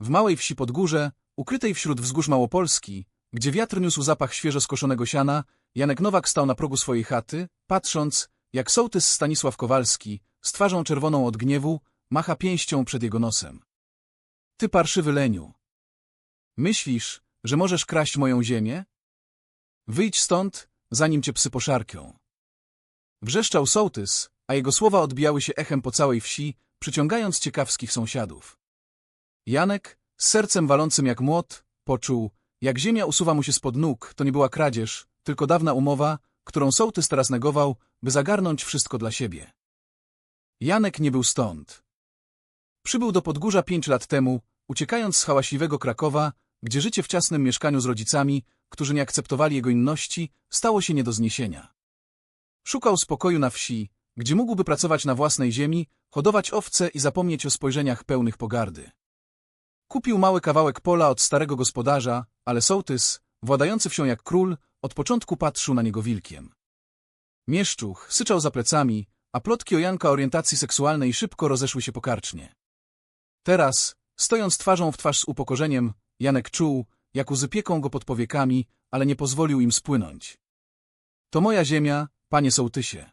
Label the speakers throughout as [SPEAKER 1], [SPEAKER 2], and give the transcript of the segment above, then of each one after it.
[SPEAKER 1] W małej wsi Podgórze, ukrytej wśród wzgórz Małopolski, gdzie wiatr niósł zapach świeżo skoszonego siana, Janek Nowak stał na progu swojej chaty, patrząc, jak sołtys Stanisław Kowalski, z twarzą czerwoną od gniewu, macha pięścią przed jego nosem. Ty parszywy leniu. Myślisz, że możesz kraść moją ziemię? Wyjdź stąd, zanim cię psy poszarpią. Wrzeszczał sołtys, a jego słowa odbijały się echem po całej wsi, przyciągając ciekawskich sąsiadów. Janek, z sercem walącym jak młot, poczuł, jak ziemia usuwa mu się spod nóg, to nie była kradzież, tylko dawna umowa, którą sołtys teraz negował, by zagarnąć wszystko dla siebie. Janek nie był stąd. Przybył do Podgórza pięć lat temu, uciekając z hałaśliwego Krakowa, gdzie życie w ciasnym mieszkaniu z rodzicami, którzy nie akceptowali jego inności, stało się nie do zniesienia. Szukał spokoju na wsi, gdzie mógłby pracować na własnej ziemi, hodować owce i zapomnieć o spojrzeniach pełnych pogardy. Kupił mały kawałek pola od starego gospodarza, ale sołtys, władający wsią jak król, od początku patrzył na niego wilkiem. Mieszczuch syczał za plecami, a plotki o Janka orientacji seksualnej szybko rozeszły się pokarcznie. Teraz, stojąc twarzą w twarz z upokorzeniem, Janek czuł, jak łzy pieką go pod powiekami, ale nie pozwolił im spłynąć. To moja ziemia, panie sołtysie.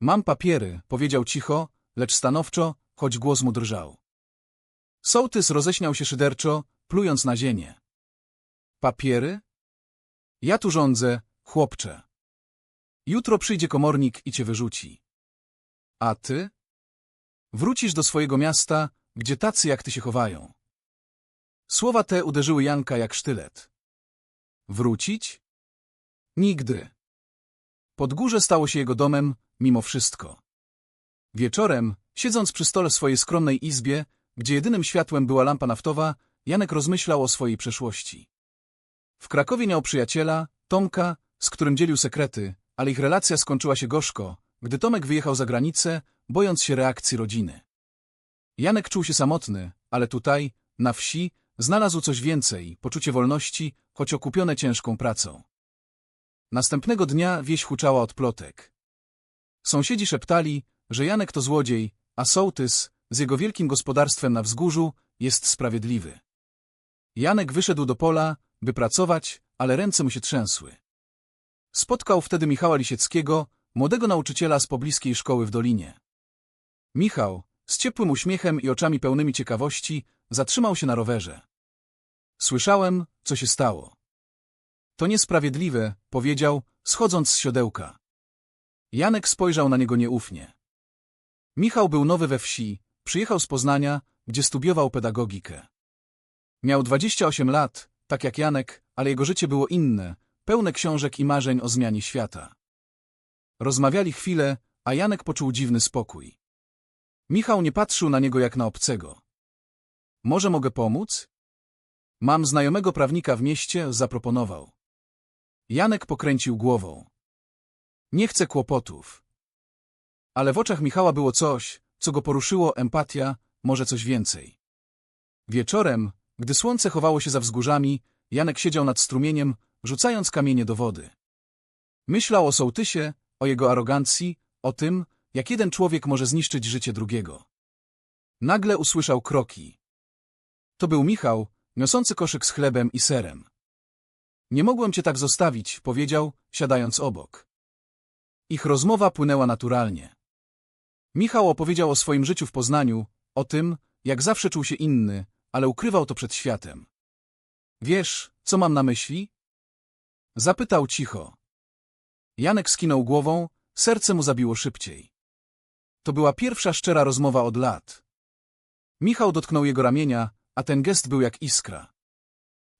[SPEAKER 1] Mam papiery, powiedział cicho, lecz stanowczo, choć głos mu drżał. Sołtys roześmiał się szyderczo, plując na ziemię. Papiery? Ja tu rządzę, chłopcze. Jutro przyjdzie komornik i cię wyrzuci. A ty? Wrócisz do swojego miasta, gdzie tacy jak ty się chowają. Słowa te uderzyły Janka jak sztylet. Wrócić? Nigdy. Podgórze stało się jego domem, mimo wszystko. Wieczorem, siedząc przy stole swojej skromnej izbie, gdzie jedynym światłem była lampa naftowa, Janek rozmyślał o swojej przeszłości. W Krakowie miał przyjaciela, Tomka, z którym dzielił sekrety, ale ich relacja skończyła się gorzko, gdy Tomek wyjechał za granicę, bojąc się reakcji rodziny. Janek czuł się samotny, ale tutaj, na wsi, znalazł coś więcej, poczucie wolności, choć okupione ciężką pracą. Następnego dnia wieś huczała od plotek. Sąsiedzi szeptali, że Janek to złodziej, a sołtys, z jego wielkim gospodarstwem na wzgórzu, jest sprawiedliwy. Janek wyszedł do pola, by pracować, ale ręce mu się trzęsły. Spotkał wtedy Michała Lisieckiego, młodego nauczyciela z pobliskiej szkoły w Dolinie. Michał, z ciepłym uśmiechem i oczami pełnymi ciekawości, zatrzymał się na rowerze. Słyszałem, co się stało. To niesprawiedliwe, powiedział, schodząc z siodełka. Janek spojrzał na niego nieufnie. Michał był nowy we wsi, przyjechał z Poznania, gdzie studiował pedagogikę. Miał 28 lat, tak jak Janek, ale jego życie było inne, pełne książek i marzeń o zmianie świata. Rozmawiali chwilę, a Janek poczuł dziwny spokój. Michał nie patrzył na niego jak na obcego. Może mogę pomóc? Mam znajomego prawnika w mieście, zaproponował. Janek pokręcił głową. Nie chcę kłopotów. Ale w oczach Michała było coś, co go poruszyło, empatia, może coś więcej. Wieczorem, gdy słońce chowało się za wzgórzami, Janek siedział nad strumieniem, rzucając kamienie do wody. Myślał o sołtysie, o jego arogancji, o tym, jak jeden człowiek może zniszczyć życie drugiego. Nagle usłyszał kroki. To był Michał, niosący koszyk z chlebem i serem. Nie mogłem cię tak zostawić, powiedział, siadając obok. Ich rozmowa płynęła naturalnie. Michał opowiedział o swoim życiu w Poznaniu, o tym, jak zawsze czuł się inny, ale ukrywał to przed światem. Wiesz, co mam na myśli? Zapytał cicho. Janek skinął głową, serce mu zabiło szybciej. To była pierwsza szczera rozmowa od lat. Michał dotknął jego ramienia, a ten gest był jak iskra.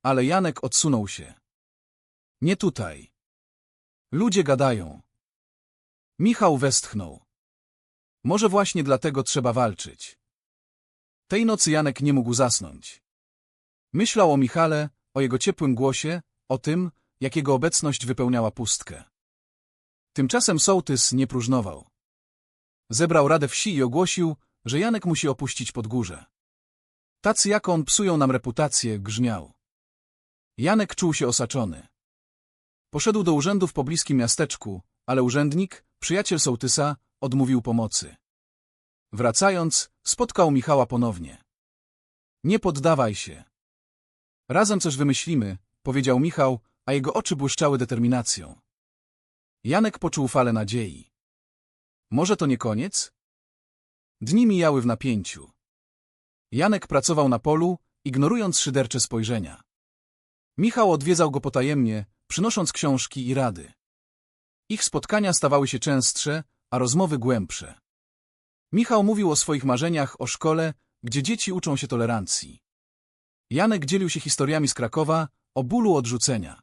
[SPEAKER 1] Ale Janek odsunął się. Nie tutaj. Ludzie gadają. Michał westchnął. Może właśnie dlatego trzeba walczyć. Tej nocy Janek nie mógł zasnąć. Myślał o Michale, o jego ciepłym głosie, o tym, jak jego obecność wypełniała pustkę. Tymczasem sołtys nie próżnował. Zebrał radę wsi i ogłosił, że Janek musi opuścić podgórze. Tacy jak on psują nam reputację, grzmiał. Janek czuł się osaczony. Poszedł do urzędu w pobliskim miasteczku, ale urzędnik, przyjaciel sołtysa, odmówił pomocy. Wracając, spotkał Michała ponownie. Nie poddawaj się. Razem coś wymyślimy, powiedział Michał, a jego oczy błyszczały determinacją. Janek poczuł falę nadziei. Może to nie koniec? Dni mijały w napięciu. Janek pracował na polu, ignorując szydercze spojrzenia. Michał odwiedzał go potajemnie, przynosząc książki i rady. Ich spotkania stawały się częstsze, a rozmowy głębsze. Michał mówił o swoich marzeniach, o szkole, gdzie dzieci uczą się tolerancji. Janek dzielił się historiami z Krakowa, o bólu odrzucenia.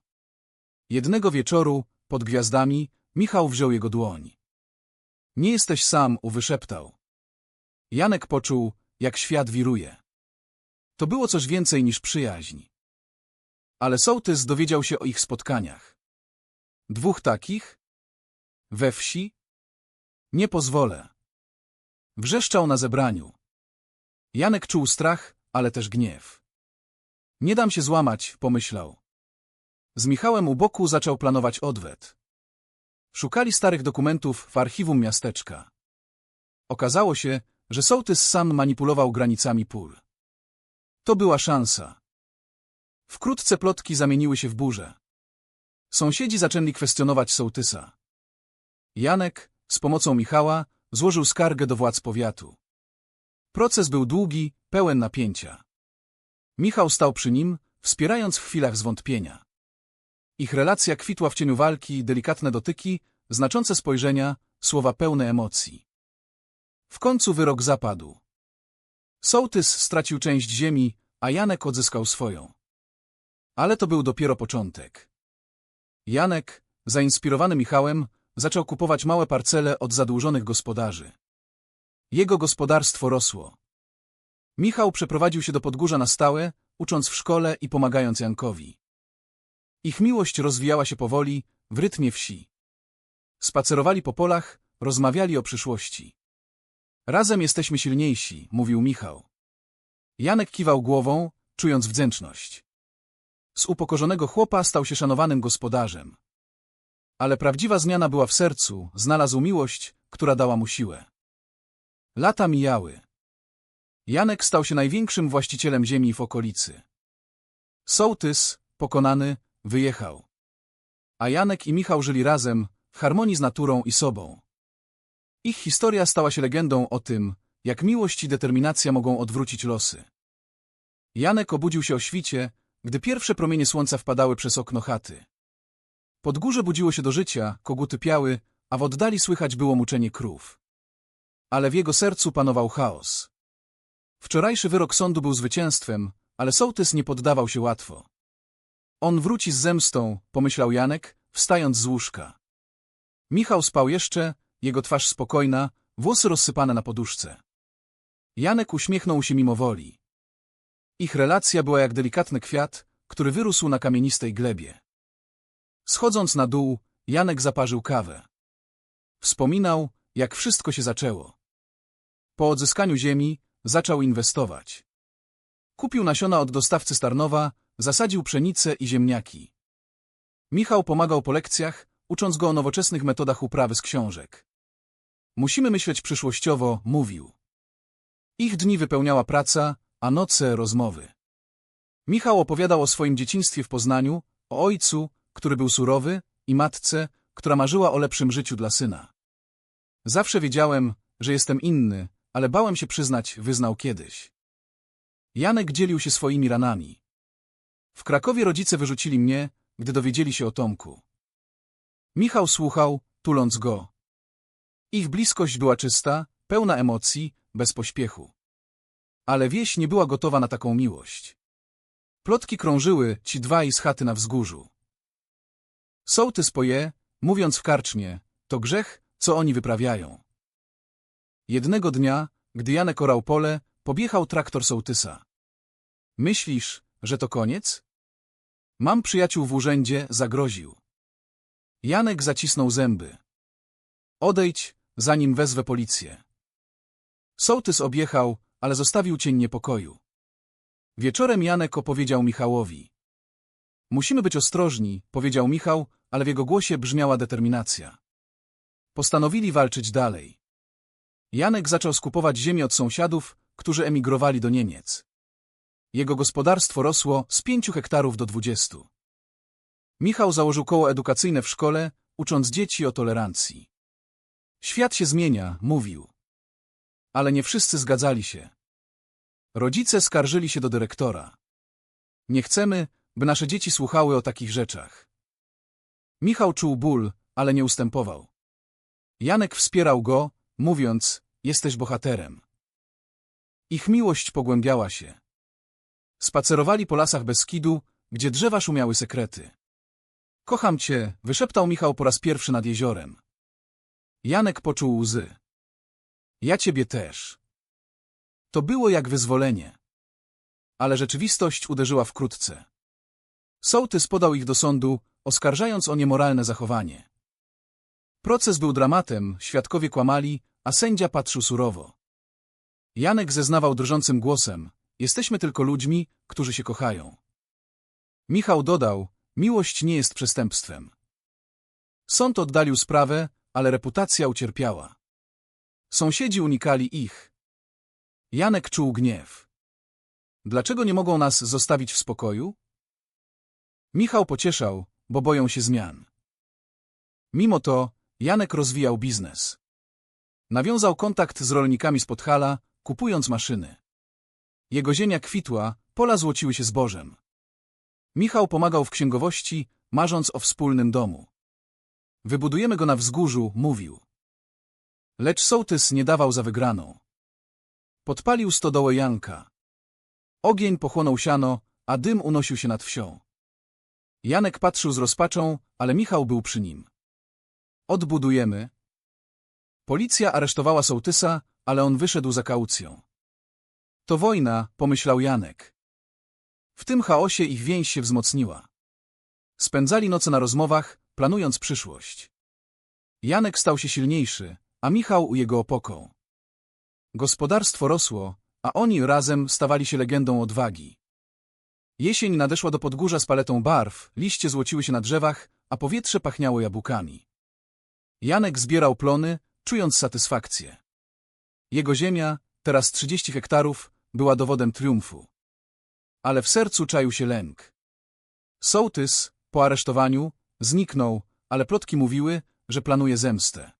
[SPEAKER 1] Jednego wieczoru, pod gwiazdami, Michał wziął jego dłoń. Nie jesteś sam, uwyszeptał. Janek poczuł, jak świat wiruje. To było coś więcej niż przyjaźń. Ale sołtys dowiedział się o ich spotkaniach. Dwóch takich? We wsi? Nie pozwolę. Wrzeszczał na zebraniu. Janek czuł strach, ale też gniew. Nie dam się złamać, pomyślał. Z Michałem u boku zaczął planować odwet. Szukali starych dokumentów w archiwum miasteczka. Okazało się, że sołtys sam manipulował granicami pól. To była szansa. Wkrótce plotki zamieniły się w burzę. Sąsiedzi zaczęli kwestionować sołtysa. Janek, z pomocą Michała, złożył skargę do władz powiatu. Proces był długi, pełen napięcia. Michał stał przy nim, wspierając w chwilach zwątpienia. Ich relacja kwitła w cieniu walki, delikatne dotyki, znaczące spojrzenia, słowa pełne emocji. W końcu wyrok zapadł. Sołtys stracił część ziemi, a Janek odzyskał swoją. Ale to był dopiero początek. Janek, zainspirowany Michałem, zaczął kupować małe parcele od zadłużonych gospodarzy. Jego gospodarstwo rosło. Michał przeprowadził się do Podgórza na stałe, ucząc w szkole i pomagając Jankowi. Ich miłość rozwijała się powoli, w rytmie wsi. Spacerowali po polach, rozmawiali o przyszłości. Razem jesteśmy silniejsi, mówił Michał. Janek kiwał głową, czując wdzięczność. Z upokorzonego chłopa stał się szanowanym gospodarzem. Ale prawdziwa zmiana była w sercu, znalazł miłość, która dała mu siłę. Lata mijały. Janek stał się największym właścicielem ziemi w okolicy. Sołtys, pokonany, wyjechał. A Janek i Michał żyli razem, w harmonii z naturą i sobą. Ich historia stała się legendą o tym, jak miłość i determinacja mogą odwrócić losy. Janek obudził się o świcie, gdy pierwsze promienie słońca wpadały przez okno chaty. Podgórze budziło się do życia, koguty piały, a w oddali słychać było muczenie krów. Ale w jego sercu panował chaos. Wczorajszy wyrok sądu był zwycięstwem, ale sołtys nie poddawał się łatwo. On wróci z zemstą, pomyślał Janek, wstając z łóżka. Michał spał jeszcze, jego twarz spokojna, włosy rozsypane na poduszce. Janek uśmiechnął się mimo woli. Ich relacja była jak delikatny kwiat, który wyrósł na kamienistej glebie. Schodząc na dół, Janek zaparzył kawę. Wspominał, jak wszystko się zaczęło. Po odzyskaniu ziemi zaczął inwestować. Kupił nasiona od dostawcy Starnowa, zasadził pszenicę i ziemniaki. Michał pomagał po lekcjach, ucząc go o nowoczesnych metodach uprawy z książek. Musimy myśleć przyszłościowo, mówił. Ich dni wypełniała praca, a noce rozmowy. Michał opowiadał o swoim dzieciństwie w Poznaniu, o ojcu, który był surowy, i matce, która marzyła o lepszym życiu dla syna. Zawsze wiedziałem, że jestem inny, ale bałem się przyznać, wyznał kiedyś. Janek dzielił się swoimi ranami. W Krakowie rodzice wyrzucili mnie, gdy dowiedzieli się o Tomku. Michał słuchał, tuląc go. Ich bliskość była czysta, pełna emocji, bez pośpiechu. Ale wieś nie była gotowa na taką miłość. Plotki krążyły, ci dwaj z chaty na wzgórzu. Sołtys poje, mówiąc w karczmie, to grzech, co oni wyprawiają. Jednego dnia, gdy Janek orał pole, podjechał traktor sołtysa. Myślisz, że to koniec? Mam przyjaciół w urzędzie, zagroził. Janek zacisnął zęby. Odejdź, zanim wezwę policję. Sołtys objechał, ale zostawił cień niepokoju. Wieczorem Janek opowiedział Michałowi. Musimy być ostrożni, powiedział Michał, ale w jego głosie brzmiała determinacja. Postanowili walczyć dalej. Janek zaczął skupować ziemię od sąsiadów, którzy emigrowali do Niemiec. Jego gospodarstwo rosło z pięciu hektarów do dwudziestu. Michał założył koło edukacyjne w szkole, ucząc dzieci o tolerancji. Świat się zmienia, mówił. Ale nie wszyscy zgadzali się. Rodzice skarżyli się do dyrektora. Nie chcemy, by nasze dzieci słuchały o takich rzeczach. Michał czuł ból, ale nie ustępował. Janek wspierał go, mówiąc, jesteś bohaterem. Ich miłość pogłębiała się. Spacerowali po lasach Beskidu, gdzie drzewa szumiały sekrety. Kocham cię, wyszeptał Michał po raz pierwszy nad jeziorem. Janek poczuł łzy. Ja ciebie też. To było jak wyzwolenie. Ale rzeczywistość uderzyła wkrótce. Sołtys podał ich do sądu, oskarżając o niemoralne zachowanie. Proces był dramatem, świadkowie kłamali, a sędzia patrzył surowo. Janek zeznawał drżącym głosem, jesteśmy tylko ludźmi, którzy się kochają. Michał dodał, miłość nie jest przestępstwem. Sąd oddalił sprawę, ale reputacja ucierpiała. Sąsiedzi unikali ich. Janek czuł gniew. Dlaczego nie mogą nas zostawić w spokoju? Michał pocieszał, bo boją się zmian. Mimo to Janek rozwijał biznes. Nawiązał kontakt z rolnikami z Podhala, kupując maszyny. Jego ziemia kwitła, pola złociły się zbożem. Michał pomagał w księgowości, marząc o wspólnym domu. Wybudujemy go na wzgórzu, mówił. Lecz sołtys nie dawał za wygraną. Podpalił stodołę Janka. Ogień pochłonął siano, a dym unosił się nad wsią. Janek patrzył z rozpaczą, ale Michał był przy nim. Odbudujemy. Policja aresztowała sołtysa, ale on wyszedł za kaucją. To wojna, pomyślał Janek. W tym chaosie ich więź się wzmocniła. Spędzali noce na rozmowach, planując przyszłość. Janek stał się silniejszy, a Michał u jego opoką. Gospodarstwo rosło, a oni razem stawali się legendą odwagi. Jesień nadeszła do podgórza z paletą barw, liście złociły się na drzewach, a powietrze pachniało jabłkami. Janek zbierał plony, czując satysfakcję. Jego ziemia, teraz 30 hektarów, była dowodem triumfu. Ale w sercu czaił się lęk. Sołtys, po aresztowaniu, zniknął, ale plotki mówiły, że planuje zemstę.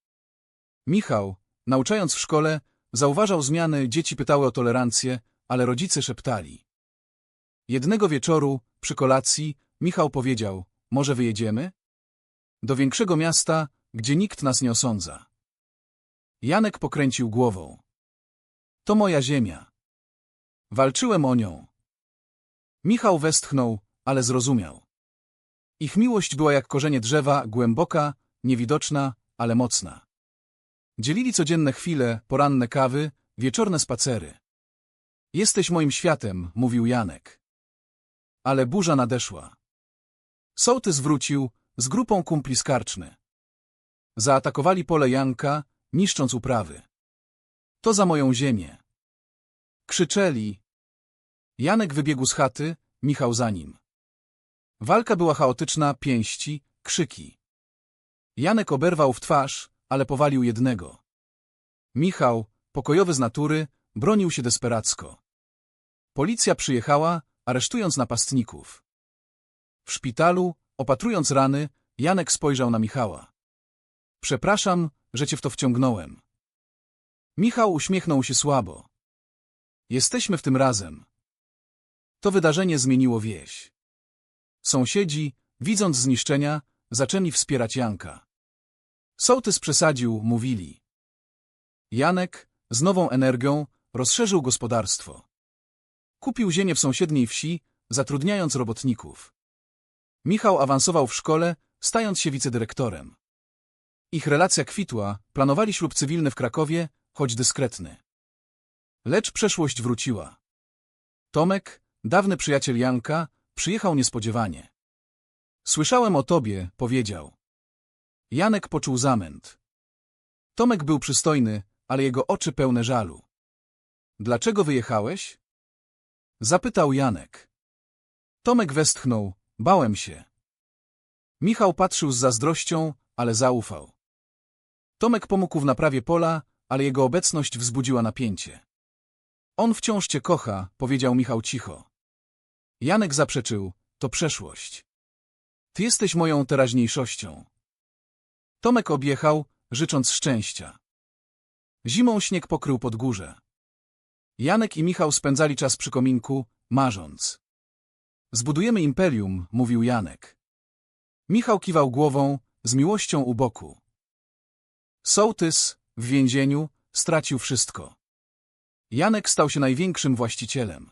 [SPEAKER 1] Michał, nauczając w szkole, zauważał zmiany, dzieci pytały o tolerancję, ale rodzice szeptali. Jednego wieczoru, przy kolacji, Michał powiedział, może wyjedziemy? Do większego miasta, gdzie nikt nas nie osądza. Janek pokręcił głową. To moja ziemia. Walczyłem o nią. Michał westchnął, ale zrozumiał. Ich miłość była jak korzenie drzewa, głęboka, niewidoczna, ale mocna. Dzielili codzienne chwile, poranne kawy, wieczorne spacery. Jesteś moim światem, mówił Janek. Ale burza nadeszła. Sołtys wrócił z grupą kumpli z karczmy. Zaatakowali pole Janka, niszcząc uprawy. To za moją ziemię. Krzyczeli. Janek wybiegł z chaty, Michał za nim. Walka była chaotyczna, pięści, krzyki. Janek oberwał w twarz, ale powalił jednego. Michał, pokojowy z natury, bronił się desperacko. Policja przyjechała, aresztując napastników. W szpitalu, opatrując rany, Janek spojrzał na Michała. Przepraszam, że cię w to wciągnąłem. Michał uśmiechnął się słabo. Jesteśmy w tym razem. To wydarzenie zmieniło wieś. Sąsiedzi, widząc zniszczenia, zaczęli wspierać Janka. Sołtys przesadził, mówili. Janek, z nową energią, rozszerzył gospodarstwo. Kupił ziemię w sąsiedniej wsi, zatrudniając robotników. Michał awansował w szkole, stając się wicedyrektorem. Ich relacja kwitła, planowali ślub cywilny w Krakowie, choć dyskretny. Lecz przeszłość wróciła. Tomek, dawny przyjaciel Janka, przyjechał niespodziewanie. Słyszałem o tobie, powiedział. Janek poczuł zamęt. Tomek był przystojny, ale jego oczy pełne żalu. Dlaczego wyjechałeś? Zapytał Janek. Tomek westchnął, bałem się. Michał patrzył z zazdrością, ale zaufał. Tomek pomógł w naprawie pola, ale jego obecność wzbudziła napięcie. On wciąż cię kocha, powiedział Michał cicho. Janek zaprzeczył, to przeszłość. Ty jesteś moją teraźniejszością. Tomek objechał, życząc szczęścia. Zimą śnieg pokrył podgórze. Janek i Michał spędzali czas przy kominku, marząc. Zbudujemy imperium, mówił Janek. Michał kiwał głową, z miłością u boku. Sołtys, w więzieniu, stracił wszystko. Janek stał się największym właścicielem.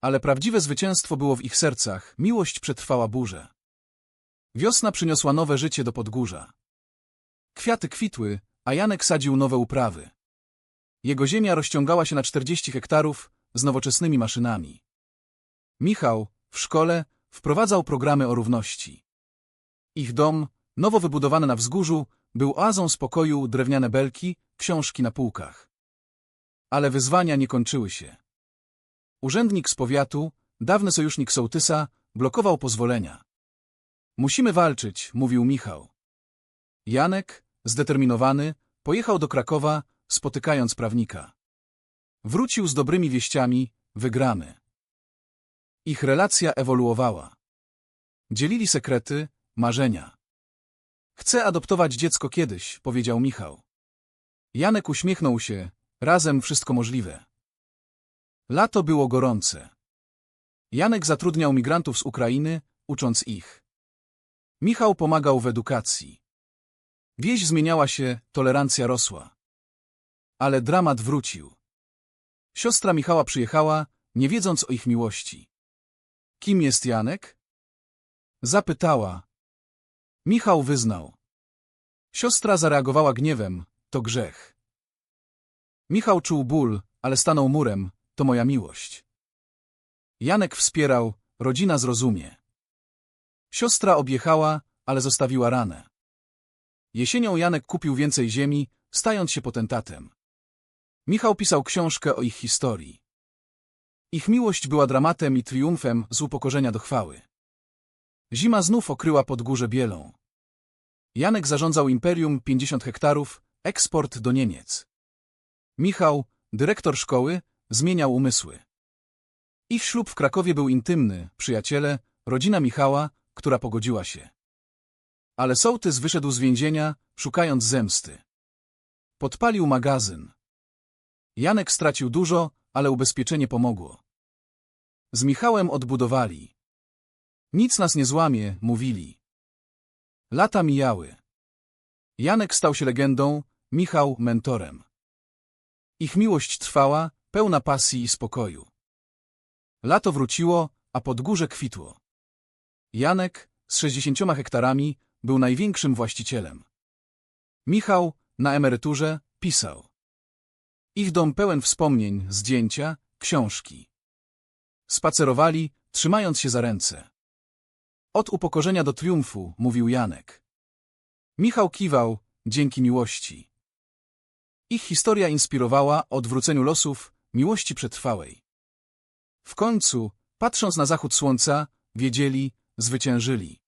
[SPEAKER 1] Ale prawdziwe zwycięstwo było w ich sercach, miłość przetrwała burzę. Wiosna przyniosła nowe życie do Podgórza. Kwiaty kwitły, a Janek sadził nowe uprawy. Jego ziemia rozciągała się na 40 hektarów z nowoczesnymi maszynami. Michał, w szkole, wprowadzał programy o równości. Ich dom, nowo wybudowany na wzgórzu, był oazą spokoju, drewniane belki, książki na półkach. Ale wyzwania nie kończyły się. Urzędnik z powiatu, dawny sojusznik sołtysa, blokował pozwolenia. Musimy walczyć, mówił Michał. Janek, zdeterminowany, pojechał do Krakowa, spotykając prawnika. Wrócił z dobrymi wieściami, wygramy. Ich relacja ewoluowała. Dzielili sekrety, marzenia. Chcę adoptować dziecko kiedyś, powiedział Michał. Janek uśmiechnął się, razem wszystko możliwe. Lato było gorące. Janek zatrudniał migrantów z Ukrainy, ucząc ich. Michał pomagał w edukacji. Wieś zmieniała się, tolerancja rosła. Ale dramat wrócił. Siostra Michała przyjechała, nie wiedząc o ich miłości. Kim jest Janek? Zapytała. Michał wyznał. Siostra zareagowała gniewem, to grzech. Michał czuł ból, ale stanął murem, to moja miłość. Janek wspierał, rodzina zrozumie. Siostra objechała, ale zostawiła ranę. Jesienią Janek kupił więcej ziemi, stając się potentatem. Michał pisał książkę o ich historii. Ich miłość była dramatem i triumfem z upokorzenia do chwały. Zima znów okryła podgórze bielą. Janek zarządzał imperium 50 hektarów, eksport do Niemiec. Michał, dyrektor szkoły, zmieniał umysły. Ich ślub w Krakowie był intymny, przyjaciele, rodzina Michała, która pogodziła się. Ale sołtys wyszedł z więzienia, szukając zemsty. Podpalił magazyn. Janek stracił dużo, ale ubezpieczenie pomogło. Z Michałem odbudowali. Nic nas nie złamie, mówili. Lata mijały. Janek stał się legendą, Michał mentorem. Ich miłość trwała, pełna pasji i spokoju. Lato wróciło, a podgórze kwitło. Janek, z 60 hektarami, był największym właścicielem. Michał, na emeryturze, pisał. Ich dom pełen wspomnień, zdjęcia, książki. Spacerowali, trzymając się za ręce. Od upokorzenia do triumfu, mówił Janek. Michał kiwał, dzięki miłości. Ich historia inspirowała odwróceniu losów, miłości przetrwałej. W końcu, patrząc na zachód słońca, wiedzieli, zwyciężyli.